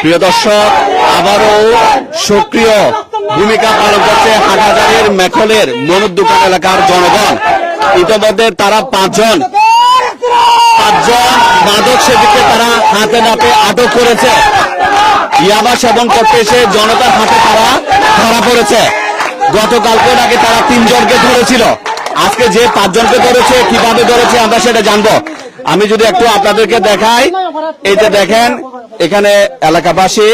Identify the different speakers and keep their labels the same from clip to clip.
Speaker 1: প্রিয় দর্শক, আবারও সক্রিয় ভূমিকা পালন করছে হাটহাজারের মেখলের মনুর এলাকার জনগণ। ইতিমধ্যে তারা পাঁচজন পাঁচজন মাদক সেবীকে তারা হাতে নাতে আটক করেছে। ইয়াবা সেবন করতে এসে জনতার হাতে তারা ধরা পড়েছে। গতকালকে নাকি তারা তিনজনকে ধরেছিল। আজকে যে পাঁচজনকে ধরেছে, কীভাবে ধরেছে, আমরা সেটা জানব। আমি যদি একটু আপনাদেরকে দেখাই, এই যে দেখেন এখানে এলাকাবাসী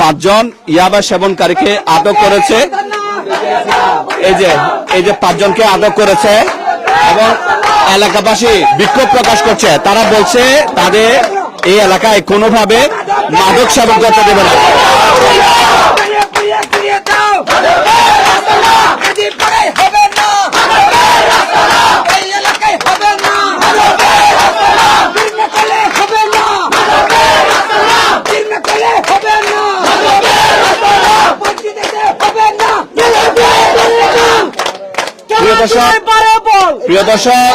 Speaker 1: পাঁচজন ইয়াবা সেবনকারীকে আটক করেছে এই যে এই যে পাঁচজনকে আটক করেছে এবং এলাকাবাসী বিক্ষোভ প্রকাশ করছে তারা বলছে তাদের এই এলাকায় কোনোভাবে মাদক সেবন করতে দেবে না
Speaker 2: ফিরিয়ে ফিরিয়ে ফিরিয়ে দাও যদি পাড়ায় হবে না এই এলাকায় হবে না বীরনা করলে হবে না বীরনা করলে হবে না বঞ্চিততে হবে না
Speaker 1: প্রিয় দর্শক প্রিয় দর্শক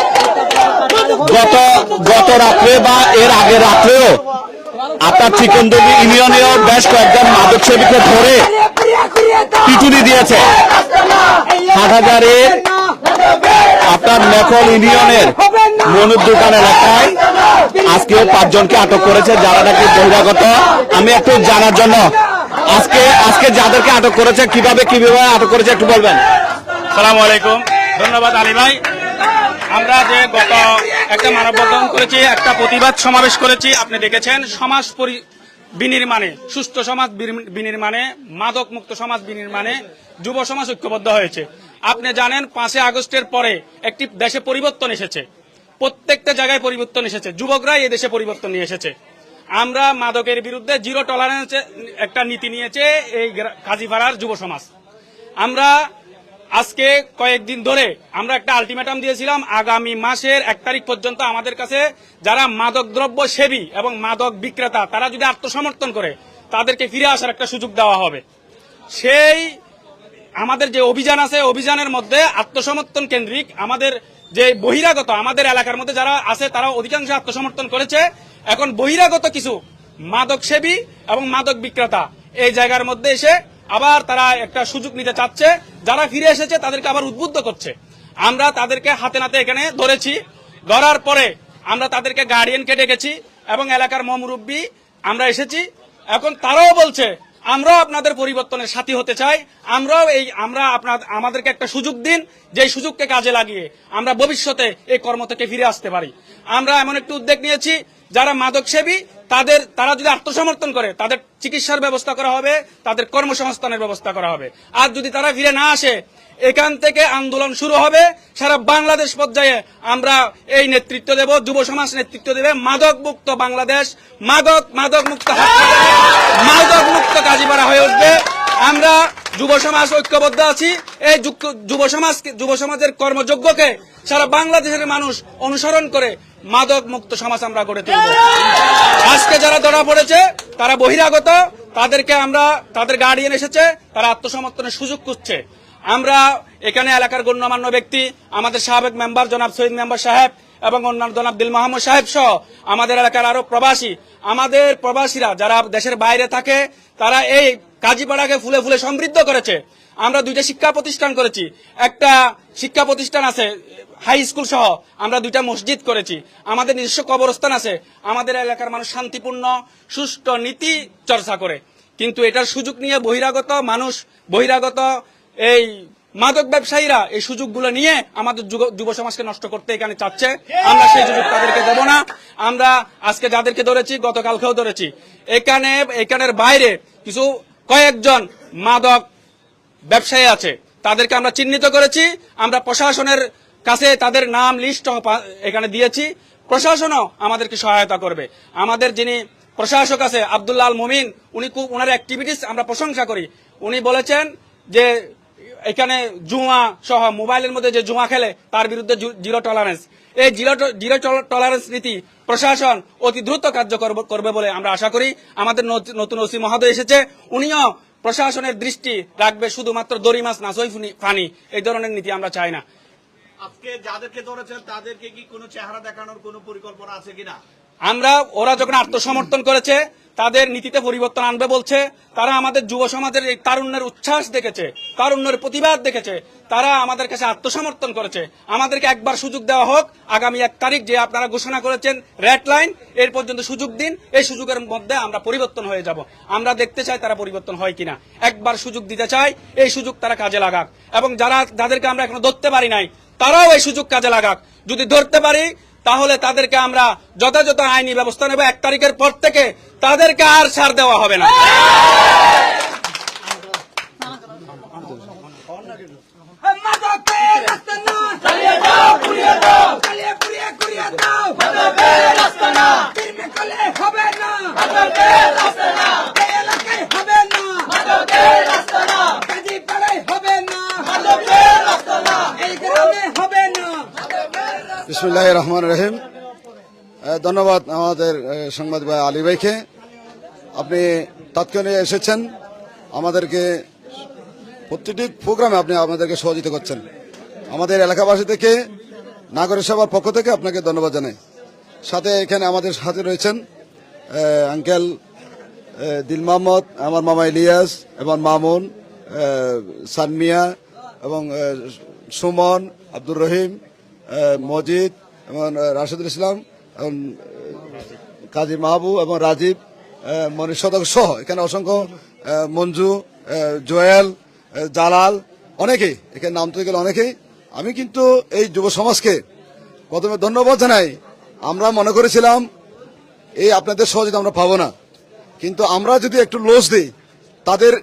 Speaker 1: গত গত রাত্রে বা এর আগের রাত্রেও আপনার চিকনদবি ইউনিয়নেও বেশ কয়েকজন মাদক সেবীকে ধরে পিটুনি দিয়েছে। হাটহাজারের আপনার মেকল ইউনিয়নের মনুর দোকান এলাকায় আজকেও পাঁচজনকে আটক করেছে যারা নাকি বহিরাগত। আমি একটু জানার জন্য আজকে আজকে যাদেরকে আটক করেছে কীভাবে কীভাবে আটক করেছে একটু বলবেন।
Speaker 3: সালাম আলাইকুম। ধন্যবাদ আলী ভাই। আমরা যে গত একটা মানববন্ধন করেছি, একটা প্রতিবাদ সমাবেশ করেছি, আপনি দেখেছেন, সমাজ বিনির্মাণে, সুস্থ সমাজ বিনির্মাণে, মাদক মুক্ত সমাজ বিনির্মাণে যুব সমাজ ঐক্যবদ্ধ হয়েছে। আপনি জানেন, পাঁচই আগস্টের পরে একটি দেশে পরিবর্তন এসেছে। প্রত্যেকটা জায়গায় পরিবর্তন এসেছে। যুবকরাই এই দেশে পরিবর্তন নিয়ে এসেছে। আমরা মাদকের বিরুদ্ধে জিরো টলারেন্স একটা নীতি নিয়েছে এই কাজীপাড়ার যুব সমাজ। আমরা আজকে কয়েকদিন ধরে আমরা একটা আলটিমেটাম দিয়েছিলাম, আগামী মাসের এক তারিখ পর্যন্ত আমাদের কাছে যারা মাদক দ্রব্য সেবী এবং মাদক বিক্রেতা, তারা যদি আত্মসমর্থন করে, তাদেরকে ফিরে আসার একটা সুযোগ দেওয়া হবে। সেই আমাদের যে অভিযান আছে, অভিযানের মধ্যে আত্মসমর্থন কেন্দ্রিক আমাদের যে বহিরাগত, আমাদের এলাকার মধ্যে যারা আছে তারা অধিকাংশ আত্মসমর্থন করেছে। এখন বহিরাগত কিছু মাদক সেবী এবং মাদক বিক্রেতা এই জায়গার মধ্যে এসে আবার তারা একটা সুযোগ নিতে চাচ্ছে। যারা ফিরে এসেছে, তাদেরকে আবার উদ্বুদ্ধ করছে। আমরা তাদেরকে হাতে নাতে এখানে ধরেছি। ধরার পরে আমরা তাদেরকে গার্ডিয়ানকে ডেকেছি এবং এলাকার মমরুব্বী আমরা এসেছি। এখন তারাও বলছে, আমরাও আপনাদের পরিবর্তনের সাথী হতে চাই। আমরাও এই, আমরা আপনার আমাদেরকে একটা সুযোগ দিন যে সুযোগকে কাজে লাগিয়ে আমরা ভবিষ্যতে এই কর্ম থেকে ফিরে আসতে পারি। আমরা এমন একটি উদ্যোগ নিয়েছি যারা মাদক সেবী তাদের, তারা যদি আত্মসমর্থন করে, তাদের চিকিৎসার ব্যবস্থা করা হবে, তাদের কর্মসংস্থানের ব্যবস্থা করা হবে। আর যদি তারা ফিরে না আসে, এখান থেকে আন্দোলন শুরু হবে। সারা বাংলাদেশ পর্যায়ে আমরা এই নেতৃত্ব দেব, যুব সমাজ নেতৃত্ব দেবে। মাদক মুক্ত বাংলাদেশ, মাদক মাদক মুক্ত মাদক মুক্ত কাজীপাড়া হয়ে উঠবে। আমরা যুব সমাজ ঐক্যবদ্ধ আছি। এই যুব সমাজ যুব সমাজের কর্মযোগ্যকে সারা বাংলাদেশের মানুষ অনুসরণ করে মাদক মুক্ত সমাজ আমরা গড়ে তুলব। আজকে যারা ধরা পড়েছে, তারা বহিরাগত, তাদেরকে আমরা, তাদের গার্ডিয়ান এসেছে, তারা আত্মসমর্থনের সুযোগ করছে আমরা এখানে এলাকার গণ্যমান্য ব্যক্তি, আমাদের সাবেক মেম্বার জনাব শহীদ মেম্বার সাহেব এবং অন্যান্য জনাব দিল মাহমুদ সাহেব সহ আমাদের এলাকার আরও প্রবাসী। আমাদের প্রবাসীরা যারা দেশের বাইরে থাকে, তারা এই কাজীপাড়াকে ফুলে ফুলে সমৃদ্ধ করেছে। আমরা দুইটা শিক্ষা প্রতিষ্ঠান করেছি। একটা শিক্ষা প্রতিষ্ঠান আছে হাই স্কুল সহ আমরা দুইটা মসজিদ করেছি। আমাদের নিজস্ব কবরস্থান আছে। আমাদের এলাকার মানুষ শান্তিপূর্ণ সুষ্ঠু নীতি চর্চা করে। কিন্তু এটার সুযোগ নিয়ে বহিরাগত মানুষ, বহিরাগত এই মাদক ব্যবসায়ীরা এই সুযোগগুলো নিয়ে আমাদের যুব- সমাজকে নষ্ট করতে এখানে চাচ্ছে। আমরা সেই সুযোগ তাদেরকে দেব না। আমরা আজকে যাদেরকে ধরেছি, গতকালকেও ধরেছি। এখানে, এখানের বাইরে কিছু কয়েকজন মাদক ব্যবসায়ী আছে। তাদেরকে আমরা চিহ্নিত করেছি। আমরা প্রশাসনের কাছে তাদের নাম লিস্ট এখানে দিয়েছি। প্রশাসনও আমাদেরকে সহায়তা করবে। আমাদের যিনি প্রশাসক আছে, আব্দুল্লাহ মুমিন, উনি খুব ওনার অ্যাক্টিভিটিস আমরা প্রশংসা করি। উনি বলেছেন যে এখানে জুয়া সহ, মোবাইলের মধ্যে যে জুয়া খেলে, তার বিরুদ্ধে জিরো টলারেন্স এই জিরো জিরো টলারেন্স নীতি প্রশাসন অতি দ্রুত কার্যকর করবে বলে আমরা আশা করি। আমাদের নত- নতুন ওসি মহোদয় এসেছে। উনিও প্রশাসনের দৃষ্টি রাখবে শুধুমাত্র দড়ি মাছ না সই ফুনি- ফানি। এই ধরনের নীতি আমরা চাই না।
Speaker 4: আজকে যাদেরকে ধরেছেন, তাদেরকে কি কোনো চেহারা দেখানোর কোনো পরিকল্পনা আছে কিনা?
Speaker 3: আমরা, ওরা যখন আত্মসমর্থন করেছে, তাদের নীতিতে পরিবর্তন আনবে বলছে, তারা আমাদের যুব সমাজের এই তারুণ্যের উচ্ছ্বাস দেখেছে, তারুণ্যের প্রতিবাদ দেখেছে, তারা আমাদের কাছে আত্মসমর্থন করেছে। আমাদেরকে একবার সুযোগ দেওয়া হোক, আগামী এক তারিখ যে আপনারা ঘোষণা করেছেন রেড লাইন এর পর্যন্ত সুযোগ দিন, এই সুযোগের মধ্যে আমরা পরিবর্তন হয়ে যাব। আমরা দেখতে চাই তারা পরিবর্তন হয় কিনা। একবার সুযোগ দিতে চাই, এই সুযোগ তারা কাজে লাগাক। এবং যারা, যাদেরকে আমরা এখনও ধরতে পারি নাই তারাও এই সুযোগ কাজে লাগাক। যদি ধরতে পারি, তাহলে তাদেরকে আমরা যথাযথ আইনি ব্যবস্থা নেব। এক তারিখের পর থেকে তাদেরকে আর ছাড় দেওয়া হবে না
Speaker 2: মাদকের রাস্তা না চালিয়ে যাও পুড়িয়ে দাও চালিয়ে পুড়িয়ে কুড়িয়ে দাও মাদকের রাস্তা না তিরমে কলে হবে না মাদকের রাস্তা না এই এলাকায় হবে না মাদকের রাস্তা না কাজী পাড়ায় হবে না মাদকের রাস্তা না এই গ্রামে হবে না
Speaker 5: বিসমুল্লাহ রহমান রহিম। ধন্যবাদ আমাদের সংবাদ ভাই আলী ভাইকে। আপনি তাৎক্ষণিক এসেছেন। আমাদেরকে প্রতিটি প্রোগ্রামে আপনি আমাদেরকে সহযোগিতা করছেন। আমাদের এলাকাবাসী থেকে, নাগরিক সভার পক্ষ থেকে আপনাকে ধন্যবাদ জানাই। সাথে এখানে আমাদের সাথে রয়েছেন আঙ্কেল দিল মোহাম্মদ, আমার মামা ইলিয়াস এবং মামুন সানমিয়া, এবং সুমন, আব্দুর রহিম মজিদ এবং রাশেদুল ইসলাম এবং কাজী মাহবু এবং রাজীব মনীষ সদক সহ এখানে অসংখ্য মঞ্জু জোয়েল জালাল, অনেকেই এখানে নাম তো গেলে অনেকেই। আমি কিন্তু এই যুব সমাজকে প্রথমে ধন্যবাদ জানাই। আমরা মনে করেছিলাম, এই আপনাদের সহযোগিতা আমরা পাবো না। কিন্তু আমরা যদি একটু লস দিই, তাদের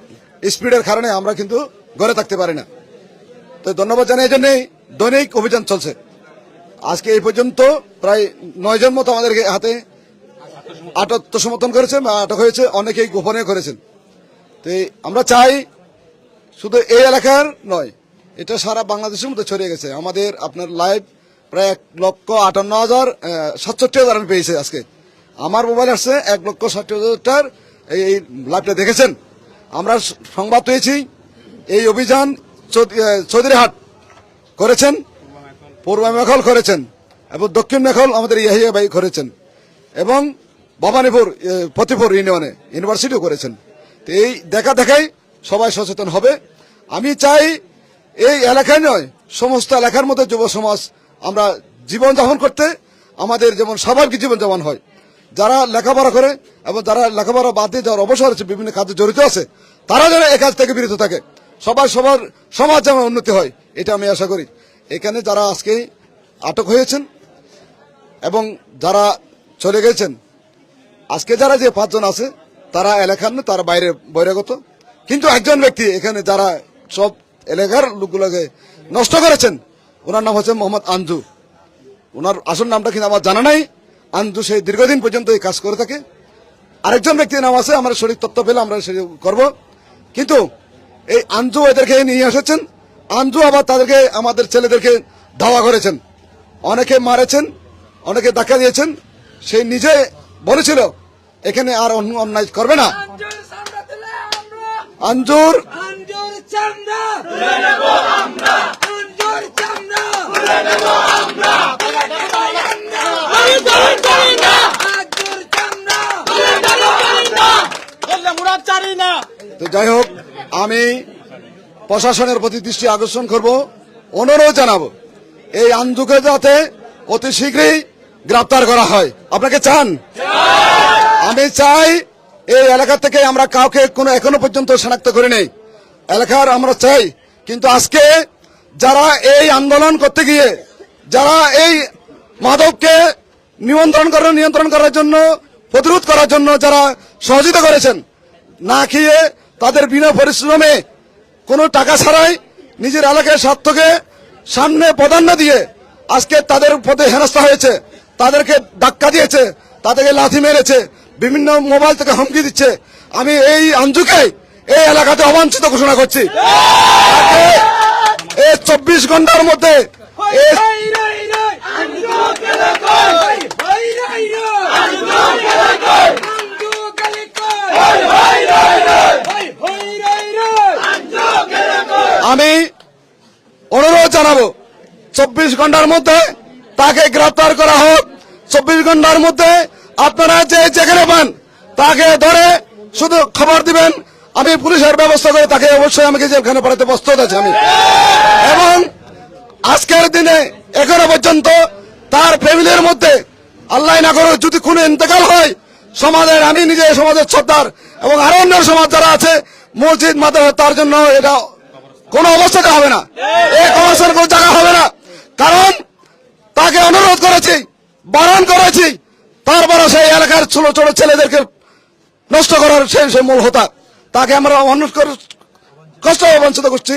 Speaker 5: স্পিডের কারণে আমরা কিন্তু ঘরে থাকতে পারি না। তো ধন্যবাদ জানাই এই জন্যই দৈনিক অভিযান চলছে। আজকে এই পর্যন্ত প্রায় নয় জন মতো আমাদেরকে হাতে আত্মসমর্থন করেছে বা আটক হয়েছে অনেকেই গোপনে করেছেন। তো আমরা চাই শুধু এই এলাকার নয় এটা সারা বাংলাদেশের মধ্যে ছড়িয়ে গেছে। আমাদের আপনার লাইভ প্রায় এক লক্ষ আটান্ন হাজার সাতষট্টি হাজার আমি পেয়েছি আজকে। আমার মোবাইল আসছে এক লক্ষ ষাট হাজারটার এই লাইভটা দেখেছেন? আমরা সংবাদ পেয়েছি এই অভিযান চৌধ- আহ, চৌধুরীহাট করেছেন। পূর্ব মেখল করেছেন এবং দক্ষিণ মেখল আমাদের ইয়াহিয়া ভাই করেছেন এবং ভবানীপুর ফতেপুর ইউনিয়নে ইউনিভার্সিটিও করেছেন। তো এই দেখা দেখাই সবাই সচেতন হবে। আমি চাই এই এলাকায় নয়, সমস্ত এলাকার মধ্যে যুব সমাজ আমরা জীবনযাপন করতে আমাদের যেমন স্বাভাবিক জীবনযাপন হয়। যারা লেখাপড়া করে এবং যারা লেখাপড়া বাদ দিয়ে যাওয়ার অবসর আছে, বিভিন্ন কাজে জড়িত আছে, তারা যেন এ কাজ থেকে বিরত থাকে। সবার সবার সমাজ যেমন উন্নতি হয়, এটা আমি আশা করি। এখানে যারা আজকে আটক হয়েছেন এবং যারা চলে গেছেন, আজকে যারা যে পাঁচজন আছে, তারা এলাকার না, তারা বাইরে বহিরাগত। কিন্তু একজন ব্যক্তি এখানে যারা সব এলাকার লোকগুলোকে নষ্ট করেছেন, ওনার নাম হচ্ছে মোহাম্মদ আঞ্জু ওনার আসল নামটা কিন্তু আমার জানা নাই। আঞ্জু সেই দীর্ঘদিন পর্যন্ত এই কাজ করে থাকে। আরেকজন ব্যক্তির নাম আছে, আমরা সঠিক তথ্য পেলে আমরা সেটা করব। কিন্তু এই আঞ্জু এদেরকে নিয়ে এসেছেন আঞ্জু আবার তাদেরকে আমাদের ছেলেদেরকে ধাওয়া করেছেন। অনেকে মারেছেন অনেকে ধাক্কা দিয়েছেন। সেই নিজে বলেছিল এখানে আর অন্য অন্যায় করবে না।
Speaker 2: আঞ্জুর
Speaker 5: তো যাই হোক আমি প্রশাসনের প্রতি দৃষ্টি আকর্ষণ করব অনুরোধ জানাব এই আঞ্জুকে যাতে অতি শীঘ্রই গ্রেপ্তার করা হয়। আপনাকে চান? আমি চাই এই এলাকা থেকে আমরা কাউকে কোনো এখনও পর্যন্ত শনাক্ত করে নেই। এলাকার আমরা চাই কিন্তু আজকে যারা এই আন্দোলন করতে গিয়ে যারা এই মাদককে নিয়ন্ত্রণ করার নিয়ন্ত্রণ করার জন্য প্রতিরোধ করার জন্য যারা সহযোগিতা করেছেন না খেয়ে তাদের বিনা পরিশ্রমে কোনো টাকা ছাড়াই নিজের এলাকার স্বার্থকে সামনে প্রাধান্য দিয়ে আজকে তাদের পথে হেনস্থা হয়েছে, তাদেরকে ধাক্কা দিয়েছে, তাদেরকে লাথি মেরেছে, বিভিন্ন মোবাইল থেকে হুমকি দিচ্ছে। আমি এই আঞ্জুকে এই এলাকাতে অবাঞ্ছিত ঘোষণা করছি। চব্বিশ ঘণ্টার মধ্যে এই
Speaker 2: হই রই রই আঞ্জু গেলে কই হই রই রই আঞ্জু গেলে কই আঞ্জু গেলে কই হই হই রই রই হই হই রই রই আঞ্জু গেলে কই
Speaker 5: আমি অনুরোধ জানাব, চব্বিশ ঘণ্টার মধ্যে তাকে গ্রেপ্তার করা হোক। চব্বিশ ঘণ্টার মধ্যে আপনারা যে যেখানে পান, তাকে ধরে শুধু খবর দিবেন। আমি পুলিশের ব্যবস্থা করে তাকে অবশ্যই আমাকে জেলখানে পাঠাতে প্রস্তুত আছে আমি। এবং আজকের দিনে এখনও পর্যন্ত তার ফ্যামিলির মধ্যে আল্লাহ না করুক যদি কোনো ইন্তেকাল হয়, সমাজের আমি নিজে, সমাজের সর্দার এবং আরও অন্য সমাজ যারা আছে, মসজিদ, মাদ্রাসা, তার জন্য এটা কোনো অবস্থাতে হবে না। এই কমার্সের কোনো জায়গা হবে না। কারণ তাকে অনুরোধ করেছি, বারণ করেছি। তারপরে সেই এলাকার ছোট ছোট ছেলেদেরকে নষ্ট করার সেই সেই মূল হতা। তাকে আমরা অনুরোধ কষ্ট বঞ্চিত করছি।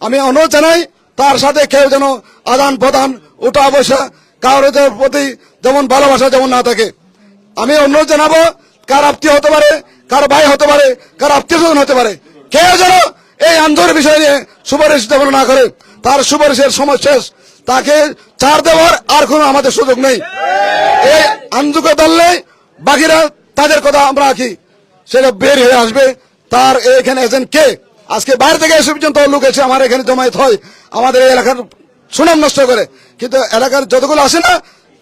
Speaker 5: আমি অনুরোধ জানাই, তার সাথে কেউ যেন আদান প্রদান, উঠা বসা, কারোর প্রতি যেমন ভালোবাসা যেমন না থাকে। আমি অনুরোধ জানাব, কার আত্মীয় হতে পারে, কার ভাই হতে পারে, কার আত্মীয় স্বজন হতে পারে, কেউ যেন এই আন্দোলনের বিষয় নিয়ে সুপারিশ যেমন না করে তার সুপারিশের সময় শেষ। তাকে চার দেওয়ার আর কোনো আমাদের সুযোগ নেই। এই আন্দোলন ধরলে বাকিরা তাদের কথা আমরা রাখি। সেটা বের হয়ে আসবে। তার এখানে এজেন্ট কে? আজকে বাইরে থেকে এসে পর্যন্ত লোক এসে আমার এখানে জমায়েত হয়। আমাদের এই এলাকার সুনাম নষ্ট করে। কিন্তু এলাকার যতগুলো আসে না,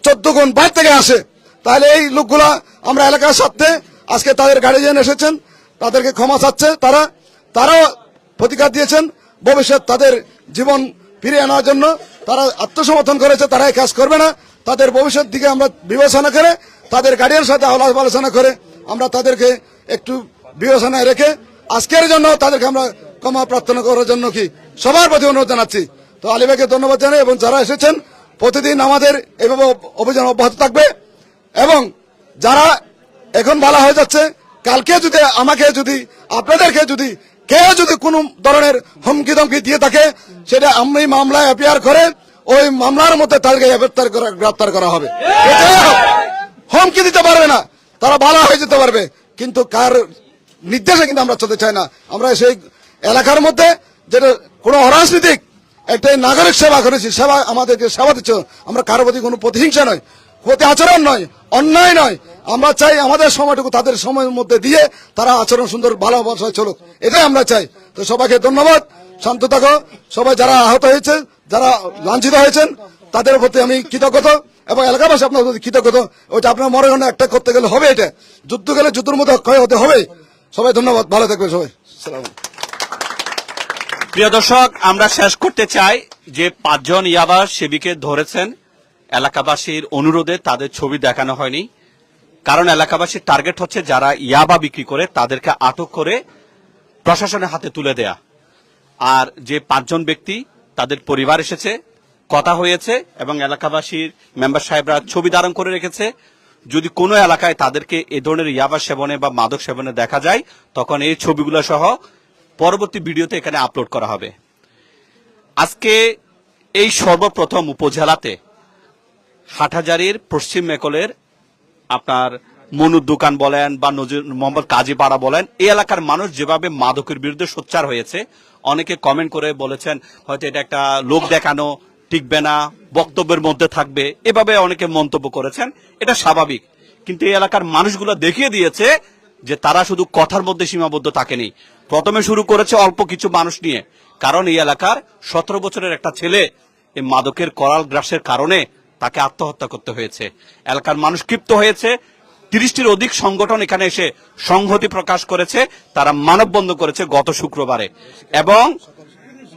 Speaker 5: চোদ্দ গুণ বাইরে থেকে আসে। তাহলে এই লোকগুলা আমরা এলাকার সাথে আজকে তাদের গার্ডিয়ান এসেছেন। তাদেরকে ক্ষমা চাচ্ছে তারা। তারাও প্রতিকার দিয়েছেন। ভবিষ্যৎ তাদের জীবন ফিরিয়ে আনার জন্য তারা আত্মসমর্থন করেছে তারা কাজ করবে না। তাদের ভবিষ্যৎ দিকে আমরা বিবেচনা করে, তাদের গার্ডিয়ানের সাথে আলোচনা করে আমরা তাদেরকে একটু বিবেচনায় রেখে আজকের জন্য তাদেরকে আমরা ক্ষমা প্রার্থনা করার জন্য কি সবার প্রতি অনুরোধ জানাচ্ছি। তো আলিবাইকে ধন্যবাদ জানাই এবং যারা এসেছেন, প্রতিদিন আমাদের এভাবে অভিযান অব্যাহত থাকবে এবং যারা এখন বলা হয়ে যাচ্ছে, কালকে যদি আমাকে যদি, আপনাদেরকে যদি কেউ যদি কোনো ধরনের হুমকি ধমকি দিয়ে থাকে, সেটা আমি মামলায় অ্যাপিয়ার করে, ওই মামলার মধ্যে তাদেরকে গ্রেপ্তার করা হবে। হুমকি দিতে পারবে না, তারা ভালো হয়ে যেতে পারবে, কিন্তু কার নির্দেশে কিন্তু আমরা চলতে চাই না। আমরা সেই এলাকার মধ্যে যেটা কোনো অরাজনীতিক একটা নাগরিক সেবা করেছি, সেবা আমাদেরকে সেবা দিচ্ছ, আমরা কারও প্রতি কোনো প্রতিহিংসা নয়, প্রতি আচরণ নয়, অন্যায় নয় আমরা চাই আমাদের সময়টুকু তাদের সময়ের মধ্যে দিয়ে তারা আচরণ সুন্দর ভালোবাসা চলুক। এটাই আমরা চাই। তো সবাইকে ধন্যবাদ। শান্ত থাকো। সবাই যারা আহত হয়েছে, যারা লাঞ্ছিত হয়েছেন, তাদের প্রতি আমি কৃতজ্ঞতা এবং এলাকাবাসী আপনার প্রতি কৃতজ্ঞতা। ওইটা আপনার মনে হয় একটা করতে গেলে হবে এটা। যুদ্ধ গেলে যুদ্ধের মধ্যে ক্ষয় হতে হবে। সবাই ধন্যবাদ। ভালো থাকবেন সবাই।
Speaker 1: প্রিয় দর্শক, আমরা শেষ করতে চাই যে পাঁচজন ইয়াবা সেবিকে ধরেছেন। এলাকাবাসীর অনুরোধে তাদের ছবি দেখানো হয়নি। কারণ এলাকাবাসীর টার্গেট হচ্ছে যারা ইয়াবা বিক্রি করে তাদেরকে আটক করে প্রশাসনের হাতে তুলে দেয়া। আর যে পাঁচজন ব্যক্তি, তাদের পরিবার এসেছে, কথা হয়েছে এবং এলাকাবাসীর মেম্বার সাহেবরা ছবি ধারণ করে রেখেছে। যদি কোনো এলাকায় তাদেরকে এ ধরনের ইয়াবা সেবনে বা মাদক সেবনে দেখা যায়, তখন এই ছবিগুলো সহ পরবর্তী ভিডিওতে এখানে আপলোড করা হবে। আজকে এই সর্বপ্রথম উপজেলাতে হাটহাজারির পশ্চিম মেকলের আপনার মনুর দোকান বলেন বা নজির মোহাম্মদ কাজীপাড়া বলেন, এই এলাকার মানুষ যেভাবে মাদকের বিরুদ্ধে সোচ্চার হয়েছে, অনেকে কমেন্ট করে বলেছেন, হয়তো এটা একটা লোক দেখানো টিকবে না, বক্তব্যের মধ্যে থাকবে, এভাবে অনেকে মন্তব্য করেছেন, এটা স্বাভাবিক। কিন্তু এই এলাকার মানুষগুলো দেখিয়ে দিয়েছে যে তারা শুধু কথার মধ্যে সীমাবদ্ধ থাকেনি। প্রথমে শুরু করেছে অল্প কিছু মানুষ নিয়ে, কারণ এই এলাকার সতেরো বছরের একটা ছেলে, এই মাদকের করাল গ্রাসের কারণে তাকে আত্মহত্যা করতে হয়েছে। এলাকার মানুষ ক্ষিপ্ত হয়েছে। তিরিশটির অধিক সংগঠন এখানে এসে সংহতি প্রকাশ করেছে। তারা মানববন্ধন করেছে গত শুক্রবারে। এবং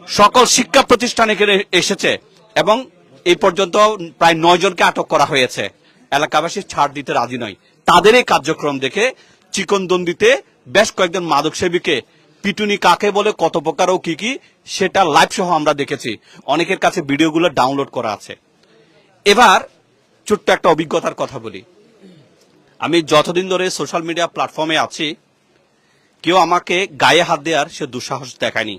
Speaker 1: সকল শিক্ষা প্রতিষ্ঠান এখানে এসেছে। এবং এই পর্যন্ত প্রায় নয় জনকে আটক করা হয়েছে। এলাকাবাসী ছাড় দিতে রাজি নয়। তাদের এই কার্যক্রম দেখে চিকনদন্দিতে বেশ কয়েকজন মাদক সেবীকে পিটুনি কাকে বলে, কত প্রকার ও কি কি, সেটা লাইভ সহ আমরা দেখেছি। অনেকের কাছে ভিডিওগুলো ডাউনলোড করা আছে। এবার ছোট্ট একটা অভিজ্ঞতার কথা বলি। আমি যতদিন ধরে সোশ্যাল মিডিয়া প্ল্যাটফর্মে আছি, কেউ আমাকে গায়ে হাত দেওয়ার সে দুঃসাহস দেখায়নি।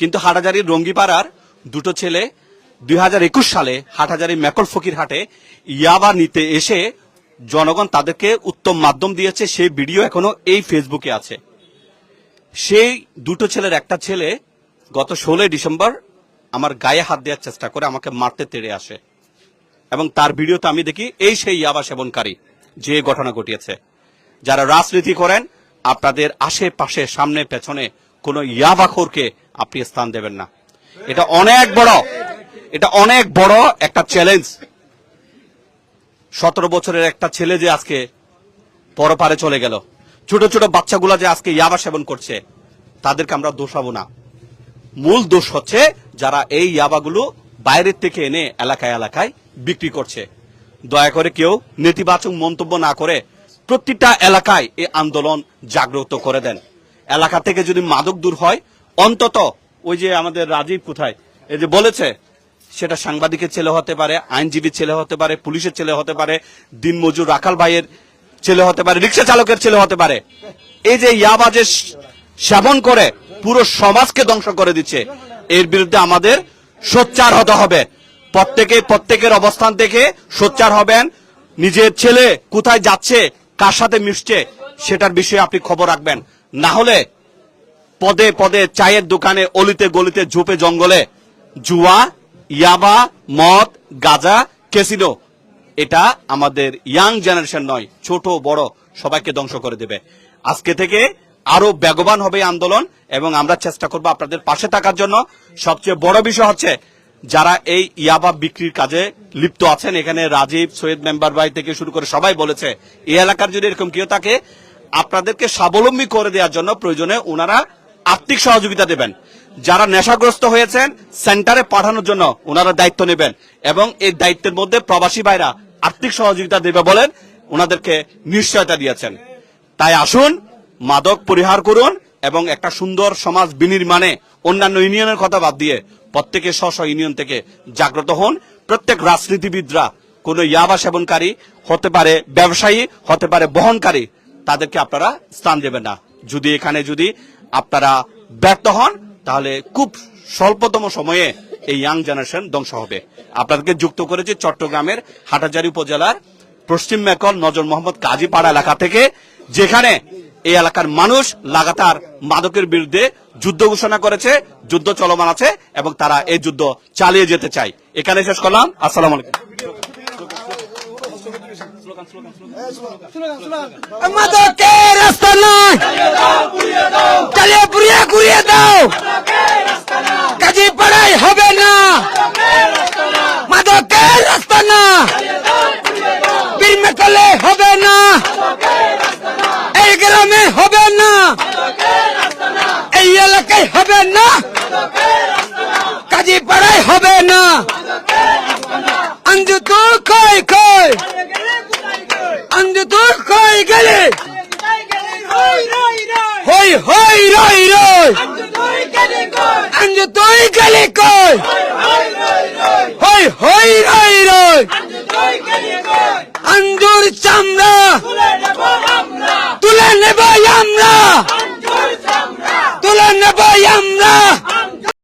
Speaker 1: কিন্তু হাটাজারির রঙ্গিপাড়ার দুটো ছেলে দুই হাজার একুশ সালে হাটহাজারি মেকল ফকির হাটে ইয়াবা নিতে এসে জনগণ তাদেরকে উত্তম মাধ্যম দিয়েছে, সেই ভিডিও এখনও এই ফেসবুকে আছে। সেই দুটো ছেলের একটা ছেলে গত ষোলোই ডিসেম্বর আমার গায়ে হাত দেওয়ার চেষ্টা করে আমাকে মারতে তেড়ে আসে। এবং তার ভিডিওতে আমি দেখি এই সেই ইয়াবা সেবনকারী যে ঘটনা ঘটিয়েছে। যারা রাজনীতি করেন, আপনাদের আশেপাশে, সামনে, পেছনে কোনো ইয়াবাখোরকে আপনি স্থান দেবেন না। এটা অনেক বড়, এটা অনেক বড় একটা চ্যালেঞ্জ সতেরো বছরের একটা ছেলে যে আজকে পরপারে চলে গেল। ছোট ছোট বাচ্চাগুলা যে আজকে ইয়াবা সেবন করছে, তাদেরকে আমরা দোষাবো না। মূল দোষ হচ্ছে যারা এই ইয়াবাগুলো বাইরের থেকে এনে এলাকায় এলাকায় বিক্রি করছে। দয়া করে কেউ নেতিবাচক মন্তব্য না করে প্রতিটা এলাকায় এই আন্দোলন জাগ্রত করে দেন। এলাকা থেকে যদি মাদক দূর হয়, অন্তত ওই যে আমাদের রাজীব কোথায়, এই যে বলেছে, সেটা সাংবাদিকের ছেলে হতে পারে, আইনজীবীর ছেলে হতে পারে, পুলিশের ছেলে হতে পারে, দিনমজুর রাখাল ভাইয়ের ছেলে হতে পারে, রিক্সা চালকের ছেলে হতে পারে। এই যে ইয়াবাজে সেবন করে পুরো সমাজকে ধ্বংস করে দিচ্ছে, এর বিরুদ্ধে আমাদের সোচ্চার হতে হবে। প্রত্যেকে, প্রত্যেকের অবস্থান থেকে সোচ্চার হবেন। নিজের ছেলে কোথায় যাচ্ছে, কার সাথে মিশছে, সেটার বিষয়ে আপনি খবর রাখবেন। না হলে পদে পদে চায়ের দোকানে অলিতে গলিতে ঝোপে জঙ্গলে জুয়া, ইয়াবা, মদ, গাজা কেসিনো এটা আমাদের ইয়াং জেনারেশন নয়, ছোট, বড়, সবাইকে ধ্বংস করে দেবে। আজকে থেকে আরও বেগবান হবে আন্দোলন এবং আমরা চেষ্টা করব আপনাদের পাশে থাকার জন্য। সবচেয়ে বড় বিষয় হচ্ছে যারা এই ইয়াবা বিক্রির কাজে লিপ্ত আছেন, এখানে রাজীব, সৈয়দ মেম্বার ভাই থেকে শুরু করে সবাই বলেছে, এই এলাকার যদি এরকম কেউ থাকে, আপনাদেরকে স্বাবলম্বী করে দেওয়ার জন্য প্রয়োজনে ওনারা আর্থিক সহযোগিতা দেবেন। যারা নেশাগ্রস্ত হয়েছেন, সেন্টারে পাঠানোর জন্য ওনারা দায়িত্ব নেবেন এবং এই দায়িত্বের মধ্যে প্রবাসী ভাইরা আর্থিক সহযোগিতা দেবে বলেন ওনাদেরকে নিশ্চয়তা দিয়েছেন। তাই আসুন, মাদক পরিহার করুন এবং একটা সুন্দর সমাজ বিনির্মাণে অন্যান্য ইউনিয়নের কথা বাদ দিয়ে প্রত্যেকে স্ব স্ব ইউনিয়ন থেকে জাগ্রত হন। প্রত্যেক রাজনীতিবিদরা, কোন ইয়াবা সেবনকারী হতে পারে ব্যবসায়ী, হতে পারে বহনকারী, তাদেরকে আপনারা স্থান দেবেন না। যদি এখানে যদি আপনারা ব্যর্থ হন, তাহলে খুব স্বল্পতম সময়ে এই ইয়াং জেনারেশন ধ্বংস হবে। আপনাদেরকে যুক্ত করেছে চট্টগ্রামের হাটাজারি উপজেলার পশ্চিম মেকল নজর মোহাম্মদ কাজীপাড়া এলাকা থেকে, যেখানে এই এলাকার মানুষ লাগাতার মাদকের বিরুদ্ধে যুদ্ধ ঘোষণা করেছে, যুদ্ধ চলমান আছে এবং তারা এই যুদ্ধ চালিয়ে যেতে চায়। এখানে শেষ করলাম। আসসালামু আলাইকুম।
Speaker 2: মাদকের রাস্তা ঘুরিয়ে দাও। হবে না। রাস্তা না। বীর করলে হবে না।